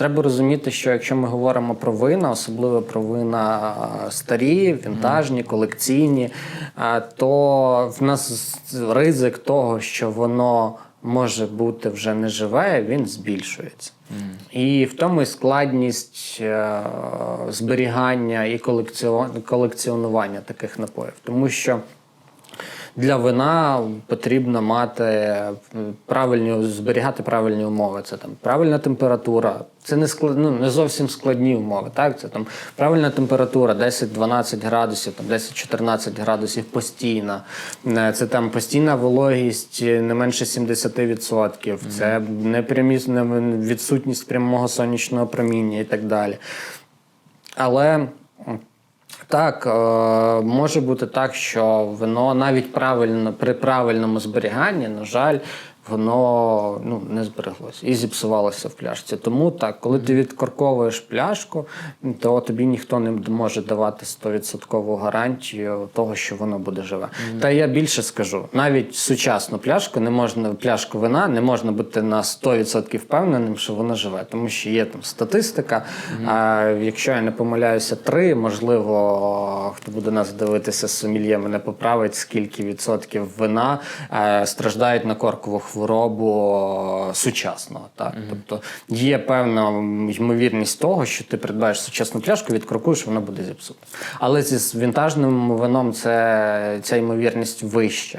треба розуміти, що якщо ми говоримо про вина, особливо про вина старі, вінтажні, колекційні, то в нас ризик того, що воно може бути вже не живе, він збільшується. І в тому і складність е, зберігання і колекціонування таких напоїв, тому що. Для вина потрібно мати правильні зберігати правильні умови. Це там правильна температура. Це не склад, ну, не зовсім складні умови. Так, це там правильна температура, 10-12 градусів, там 10-14 градусів постійна. Е, Це там постійна вологість е, не менше 70%. Це непрямі не- відсутність прямого сонячного проміння і так далі. Але так, е, може бути так, що вино навіть правильно при правильному зберіганні, на жаль, воно ну, не збереглося і зіпсувалося в пляшці. Тому так, коли ти відкорковуєш пляшку, то тобі ніхто не може давати 100% гарантію того, що воно буде живе. Та я більше скажу: навіть сучасну пляшку не можна пляшку вина не можна бути на 100% впевненим, що вона живе, тому що є там статистика. А якщо я не помиляюся, три, можливо, хто буде нас дивитися, сомельє мене поправить, скільки відсотків вина е, страждають на коркову хворобу е, сучасного. Так? Тобто є певна ймовірність того, що ти придбаєш сучасну пляшку, відкрокуєш, вона буде зіпсута. Але зі вінтажним вином це ця ймовірність вища.